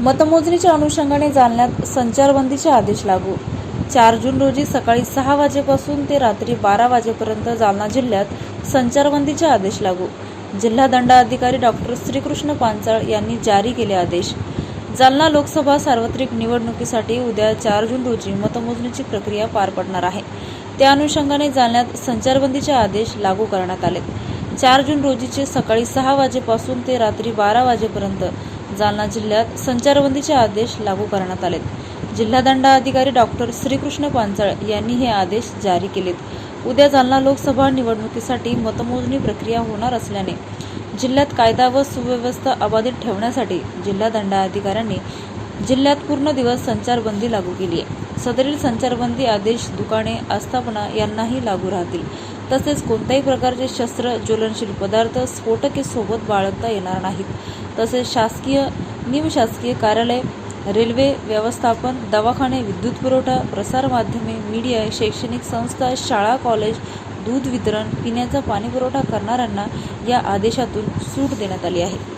मतमोजणीच्या अनुषंगाने जालन्यात संचारबंदीचे आदेश लागू. चार जून रोजी सकाळी सहा वाजेपासून ते रात्री बारा वाजेपर्यंत जालना जिल्ह्यात संचारबंदीचे आदेश लागू. जिल्हा दंडाधिकारी डॉक्टर श्रीकृष्ण पांचाळ यांनी जारी केले आदेश. जालना लोकसभा सार्वत्रिक निवडणुकीसाठी उद्या चार जून रोजी मतमोजणीची प्रक्रिया पार पडणार आहे. त्या अनुषंगाने जालन्यात संचारबंदीचे आदेश लागू करण्यात आले. चार जून रोजीचे सकाळी सहा वाजेपासून ते रात्री बारा वाजेपर्यंत जालना जिल्ह्यात संचारबंदीचे आदेश लागू करण्यात आलेत. जिल्हा दंडाधिकारी डॉक्टर श्रीकृष्ण पांचाळ यांनी हे आदेश जारी केलेत. उद्या जालना लोकसभा निवडणुकीसाठी मतमोजणी प्रक्रिया होणार असल्याने जिल्ह्यात कायदा व सुव्यवस्था अबाधित ठेवण्यासाठी जिल्हा दंडाधिकाऱ्यांनी जिल्ह्यात पूर्ण दिवस संचारबंदी लागू केली आहे. सदरील संचारबंदी आदेश दुकाने आस्थापना यांनाही लागू राहतील. तसेच कोणत्याही प्रकारचे शस्त्र ज्वलनशील पदार्थ स्फोटके सोबत बाळगता येणार नाहीत. तसेच शासकीय निमशासकीय कार्यालय रेल्वे व्यवस्थापन दवाखाने विद्युत पुरवठा प्रसारमाध्यमे मीडिया शैक्षणिक संस्था शाळा कॉलेज दूध वितरण पिण्याचा पाणी पुरवठा करणाऱ्यांना या आदेशातून सूट देण्यात आली आहे.